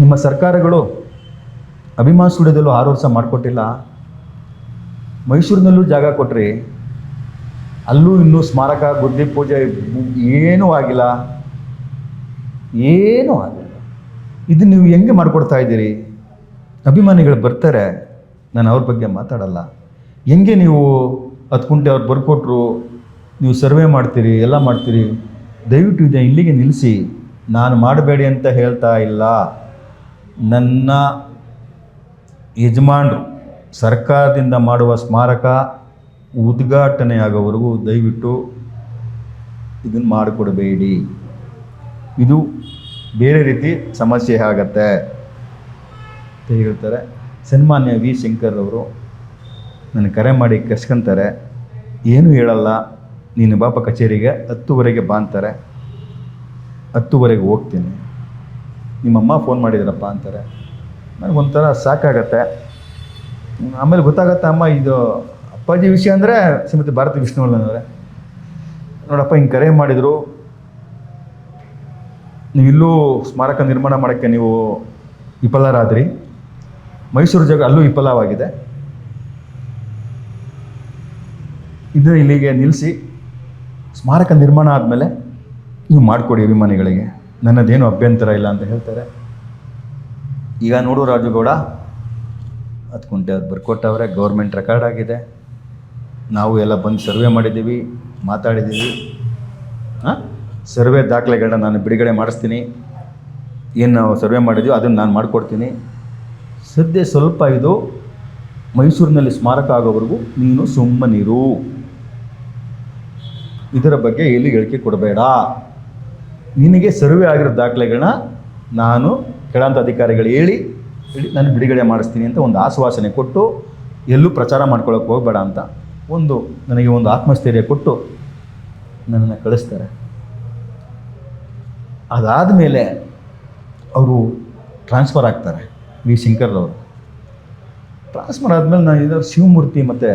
[SPEAKER 2] ನಿಮ್ಮ ಸರ್ಕಾರಗಳು ಅಭಿಮಾನ ಸ್ಟುಡಿಯೋದಲ್ಲೂ ಆರು ವರ್ಷ ಮಾಡಿಕೊಟ್ಟಿಲ್ಲ. ಮೈಸೂರಿನಲ್ಲೂ ಜಾಗ ಕೊಟ್ರಿ. ಅಲ್ಲೂ ಇನ್ನೂ ಸ್ಮಾರಕ ಗುದ್ದಿ ಪೂಜೆ ಏನೂ ಆಗಿಲ್ಲ. ಏನೂ ಆಗಲ್ಲ. ಇದು ನೀವು ಹೆಂಗೆ ಮಾಡಿಕೊಡ್ತಾ ಇದ್ದೀರಿ? ಅಭಿಮಾನಿಗಳು ಬರ್ತಾರೆ, ನಾನು ಅವ್ರ ಬಗ್ಗೆ ಮಾತಾಡಲ್ಲ. ಹೆಂಗೆ ನೀವು ಹತ್ತು ಕುಂಟೆ ಅವ್ರು ಬರ್ಕೊಟ್ರು, ನೀವು ಸರ್ವೆ ಮಾಡ್ತೀರಿ, ಎಲ್ಲ ಮಾಡ್ತೀರಿ, ದಯವಿಟ್ಟು ಇದೆ ಇಲ್ಲಿಗೆ ನಿಲ್ಲಿಸಿ. ನಾನು ಮಾಡಬೇಡಿ ಅಂತ ಹೇಳ್ತಾ ಇಲ್ಲ. ನನ್ನ ಯಜಮಾನರು, ಸರ್ಕಾರದಿಂದ ಮಾಡುವ ಸ್ಮಾರಕ ಉದ್ಘಾಟನೆಯಾಗೋವರೆಗೂ ದಯವಿಟ್ಟು ಇದನ್ನು ಮಾಡಿಕೊಡಬೇಡಿ. ಇದು ಬೇರೆ ರೀತಿ ಸಮಸ್ಯೆ ಆಗತ್ತೆ. ಅಂತ ಹೇಳ್ತಾರೆ. ಸನ್ಮಾನ್ಯ ವಿ. ಶಂಕರ್ ಅವರು ನನಗೆ ಕರೆ ಮಾಡಿ ಕರ್ಸ್ಕೊಂತಾರೆ. ಏನೂ ಹೇಳಲ್ಲ. ನಿನ್ನ ಬಾಪ ಕಚೇರಿಗೆ, ಹತ್ತುವರೆಗೆ ಬಾ ಅಂತಾರೆ. ಹತ್ತುವರೆಗೆ ಹೋಗ್ತೀನಿ. ನಿಮ್ಮಮ್ಮ ಫೋನ್ ಮಾಡಿದ್ರಪ್ಪ ಅಂತಾರೆ. ನನಗೊಂಥರ ಸಾಕಾಗತ್ತೆ. ಆಮೇಲೆ ಗೊತ್ತಾಗತ್ತೆ, ಅಮ್ಮ ಇದು ಅಪ್ಪಾಜಿ ವಿಷಯ ಅಂದರೆ ಶ್ರೀಮತಿ ಭಾರತಿ ವಿಷ್ಣುವರ್ಧನ್ ಅವರೇ. ನೋಡಪ್ಪ, ಹಿಂಗೆ ಕರೆ ಮಾಡಿದರು. ನೀವು ಇಲ್ಲೂ ಸ್ಮಾರಕ ನಿರ್ಮಾಣ ಮಾಡೋಕ್ಕೆ ನೀವು ವಿಫಲರಾದ್ರಿ. ಮೈಸೂರು ಜಾಗ ಅಲ್ಲೂ ವಿಫಲವಾಗಿದೆ. ಇದು ಇಲ್ಲಿಗೆ ನಿಲ್ಲಿಸಿ ಸ್ಮಾರಕ ನಿರ್ಮಾಣ ಆದಮೇಲೆ ನೀವು ಮಾಡಿಕೊಡಿ ಅಭಿಮಾನಿಗಳಿಗೆ. ನನ್ನದೇನು ಅಭ್ಯಂತರ ಇಲ್ಲ ಅಂತ ಹೇಳ್ತಾರೆ. ಈಗ ನೋಡು ರಾಜುಗೌಡ ಹತ್ತು ಕುಂಟೆ ಅವ್ರು ಬರ್ಕೊಟ್ಟವ್ರೆ ಗೌರ್ಮೆಂಟ್ ರೆಕಾರ್ಡ್ ಆಗಿದೆ. ನಾವು ಎಲ್ಲ ಬಂದು ಸರ್ವೆ ಮಾಡಿದ್ದೀವಿ, ಮಾತಾಡಿದ್ದೀವಿ. ಹಾಂ? ಸರ್ವೆ ದಾಖಲೆಗಳನ್ನ ನಾನು ಬಿಡುಗಡೆ ಮಾಡಿಸ್ತೀನಿ. ಏನು ನಾವು ಸರ್ವೆ ಮಾಡಿದ್ವಿ, ಅದನ್ನು ನಾನು ಮಾಡಿಕೊಡ್ತೀನಿ. ಸದ್ಯ ಸ್ವಲ್ಪ ಇದು ಮೈಸೂರಿನಲ್ಲಿ ಸ್ಮಾರಕ ಆಗೋವರೆಗೂ ನೀನು ಸುಮ್ಮನಿರು. ಇದರ ಬಗ್ಗೆ ಎಲ್ಲಿ ಹೇಳಿಕೆ ಕೊಡಬೇಡ. ನಿನಗೆ ಸರ್ವೆ ಆಗಿರೋ ದಾಖಲೆಗಳನ್ನ ನಾನು ಕೆಳಂತ ಅಧಿಕಾರಿಗಳು ಹೇಳಿ ಹೇಳಿ ನಾನು ಬಿಡುಗಡೆ ಮಾಡಿಸ್ತೀನಿ ಅಂತ ಒಂದು ಆಶ್ವಾಸನೆ ಕೊಟ್ಟು, ಎಲ್ಲೂ ಪ್ರಚಾರ ಮಾಡ್ಕೊಳ್ಳೋಕೆ ಹೋಗಬೇಡ ಅಂತ ಒಂದು ನನಗೆ ಒಂದು ಆತ್ಮಸ್ಥೈರ್ಯ ಕೊಟ್ಟು ನನ್ನನ್ನು ಕಳಿಸ್ತಾರೆ. ಅದಾದಮೇಲೆ ಅವರು ಟ್ರಾನ್ಸ್ಫರ್ ಆಗ್ತಾರೆ ವಿ ಶಂಕರ್ರವರು. ಟ್ರಾನ್ಸ್ಫರ್ ಆದಮೇಲೆ ನಾನು ಇದು ಶಿವಮೂರ್ತಿ ಮತ್ತು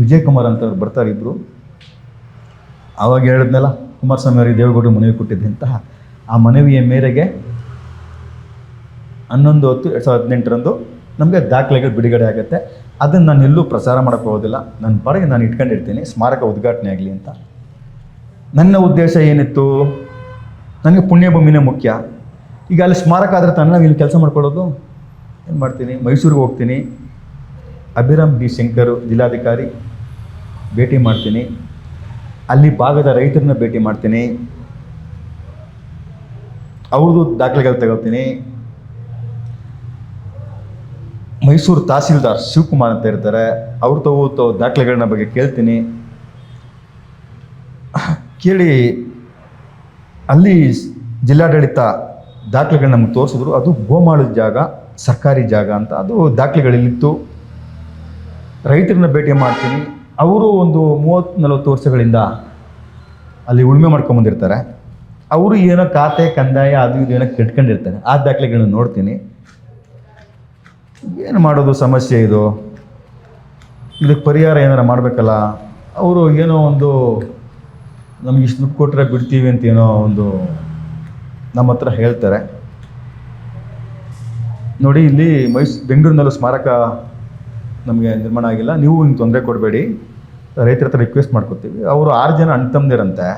[SPEAKER 2] ವಿಜಯ್ ಕುಮಾರ್ ಅಂತ ಅವ್ರು ಬರ್ತಾರೆ ಇಬ್ಬರು ಆವಾಗ ಹೇಳಿದ್ನಲ್ಲ, ಕುಮಾರಸ್ವಾಮಿ ಅವರಿಗೆ ದೇವೇಗೌಡರು ಮನವಿ ಅಂತ. ಆ ಮನವಿಯ ಮೇರೆಗೆ ಹನ್ನೊಂದು ಹೊತ್ತು ಎರಡು ಸಾವಿರದ ಹದಿನೆಂಟರಂದು ನಮಗೆ ದಾಖಲೆಗಳು ಬಿಡುಗಡೆ ಆಗುತ್ತೆ. ಅದನ್ನು ನಾನು ಎಲ್ಲೂ ಪ್ರಸಾರ ಮಾಡೋಕ್ಕೆ ಹೋಗೋದಿಲ್ಲ. ನನ್ನ ಪಾಡಿಗೆ ನಾನು ಇಟ್ಕೊಂಡಿರ್ತೀನಿ, ಸ್ಮಾರಕ ಉದ್ಘಾಟನೆ ಆಗಲಿ ಅಂತ. ನನ್ನ ಉದ್ದೇಶ ಏನಿತ್ತು? ನನಗೆ ಪುಣ್ಯಭೂಮಿನೇ ಮುಖ್ಯ. ಈಗ ಅಲ್ಲಿ ಸ್ಮಾರಕ ಆದರೆ ತಾನೆ ನಾವು ಇಲ್ಲಿ ಕೆಲಸ ಮಾಡ್ಕೊಳ್ಳೋದು? ಏನು ಮಾಡ್ತೀನಿ? ಮೈಸೂರಿಗೆ ಹೋಗ್ತೀನಿ. ಅಭಿರಾಮ್ ಬಿ ಶಂಕರ್ ಜಿಲ್ಲಾಧಿಕಾರಿ, ಭೇಟಿ ಮಾಡ್ತೀನಿ. ಅಲ್ಲಿ ಭಾಗದ ರೈತರನ್ನ ಭೇಟಿ ಮಾಡ್ತೀನಿ. ಅವ್ರದ್ದು ದಾಖಲೆಗಳು ತಗೊಳ್ತೀನಿ. ಮೈಸೂರು ತಹಸೀಲ್ದಾರ್ ಶಿವಕುಮಾರ್ ಅಂತ ಇರ್ತಾರೆ. ಅವ್ರ ತಗೋ ದಾಖಲೆಗಳನ್ನ ಬಗ್ಗೆ ಕೇಳ್ತೀನಿ. ಕೇಳಿ ಅಲ್ಲಿ ಜಿಲ್ಲಾಡಳಿತ ದಾಖಲೆಗಳು ನಮ್ಗೆ ತೋರಿಸಿದ್ರು. ಅದು ಗೋಮಾಳದ ಜಾಗ, ಸರ್ಕಾರಿ ಜಾಗ ಅಂತ. ಅದು ದಾಖಲೆಗಳಲ್ಲಿತ್ತು. ರೈತರನ್ನ ಭೇಟಿ ಮಾಡ್ತೀನಿ. ಅವರು ಒಂದು ಮೂವತ್ತು ನಲವತ್ತು ವರ್ಷಗಳಿಂದ ಅಲ್ಲಿ ಉಳುಮೆ ಮಾಡ್ಕೊಂಬಂದಿರ್ತಾರೆ ಅವರು ಏನೋ ಖಾತೆ, ಕಂದಾಯ ಅದು ಇದು ಏನೋ ಕೆಟ್ಕೊಂಡಿರ್ತಾರೆ ಆ ದಾಖಲೆಗಳನ್ನ ನೋಡ್ತೀನಿ. ಏನು ಮಾಡೋದು, ಸಮಸ್ಯೆ ಇದು? ಇದಕ್ಕೆ ಪರಿಹಾರ ಏನಾರು ಮಾಡಬೇಕಲ್ಲ? ಅವರು ಏನೋ ಒಂದು ನಮ್ಗೆ ಇಷ್ಟು ದುಡ್ಡು ಕೊಟ್ಟರೆ ಬಿಡ್ತೀವಿ ಅಂತ ಏನೋ ಒಂದು ನಮ್ಮ ಹತ್ರ ಹೇಳ್ತಾರೆ. ನೋಡಿ, ಇಲ್ಲಿ ಮೈಸ್, ಬೆಂಗಳೂರಿನಲ್ಲೂ ಸ್ಮಾರಕ ನಮಗೆ ನಿರ್ಮಾಣ ಆಗಿಲ್ಲ. ನೀವು ಹಿಂಗೆ ತೊಂದರೆ ಕೊಡಬೇಡಿ. ರೈತರ ಹತ್ರ ರಿಕ್ವೆಸ್ಟ್ ಮಾಡ್ಕೊತೀವಿ. ಅವರು ಆರು ಜನ ಅಣ್ಣ ತಮ್ಮದಿರಂತೆ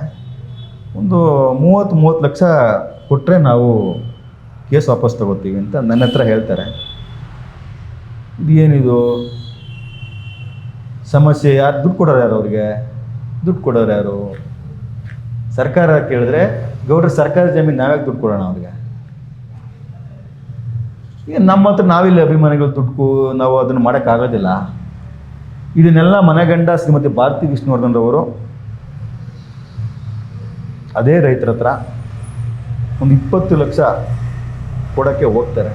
[SPEAKER 2] ಒಂದು ಮೂವತ್ತು ಮೂವತ್ತು ಲಕ್ಷ ಕೊಟ್ಟರೆ ನಾವು ಕೇಸ್ ವಾಪಸ್ ತಗೋತೀವಿ ಅಂತ ನನ್ನ ಹತ್ರ ಹೇಳ್ತಾರೆ. ಏನಿದು ಸಮಸ್ಯೆ ಯಾರು? ದುಡ್ಡು ಕೊಡೋರು ಯಾರು ಅವ್ರಿಗೆ? ದುಡ್ಡು ಕೊಡೋರು ಯಾರು? ಸರ್ಕಾರ ಕೇಳಿದ್ರೆ ಗೌಡ್ರ ಸರ್ಕಾರಿ ಜಮೀನು ನಾವ್ಯಾಕೆ ದುಡ್ಡು ಕೊಡೋಣ ಅವ್ರಿಗೆ? ಈಗ ನಮ್ಮ ಹತ್ರ ನಾವಿಲ್ಲಿ ಅಭಿಮಾನಿಗಳು ದುಡ್ಡು ನಾವು ಅದನ್ನು ಮಾಡೋಕ್ಕಾಗೋದಿಲ್ಲ ಇದನ್ನೆಲ್ಲ ಮನೆಗಂಡ ಶ್ರೀಮತಿ ಭಾರತಿ ವಿಷ್ಣುವರ್ಧನ್ ರವರು ಅದೇ ರೈತರ ಹತ್ರ ಒಂದು ಇಪ್ಪತ್ತು ಲಕ್ಷ ಕೊಡೋಕ್ಕೆ ಹೋಗ್ತಾರೆ.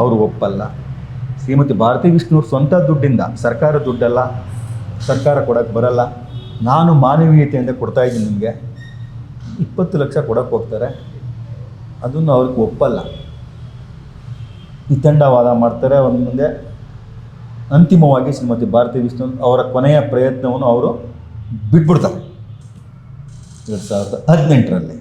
[SPEAKER 2] ಅವರು ಒಪ್ಪಲ್ಲ. ಶ್ರೀಮತಿ ಭಾರತಿ ವಿಷ್ಣುವ್ರ ಸ್ವಂತ ದುಡ್ಡಿಂದ, ಸರ್ಕಾರ ದುಡ್ಡಲ್ಲ, ಸರ್ಕಾರ ಕೊಡೋಕ್ಕೆ ಬರಲ್ಲ. ನಾನು ಮಾನವೀಯತೆಯಿಂದ ಕೊಡ್ತಾ ಇದ್ದೀನಿ ನಿಮಗೆ. ಇಪ್ಪತ್ತು ಲಕ್ಷ ಕೊಡೋಕ್ಕೆ ಹೋಗ್ತಾರೆ. ಅದನ್ನು ಅವ್ರಿಗೆ ಒಪ್ಪಲ್ಲ. ನಿತಂಡವಾದ ಮಾಡ್ತಾರೆ. ಅವ್ರ ಮುಂದೆ ಅಂತಿಮವಾಗಿ ಶ್ರೀಮತಿ ಭಾರತಿ ವಿಷ್ಣು ಅವರ ಕೊನೆಯ ಪ್ರಯತ್ನವನ್ನು ಅವರು ಬಿಟ್ಬಿಡ್ತಾರೆ. ಎರಡು ಸಾವಿರದ ಹದಿನೆಂಟರಲ್ಲಿ.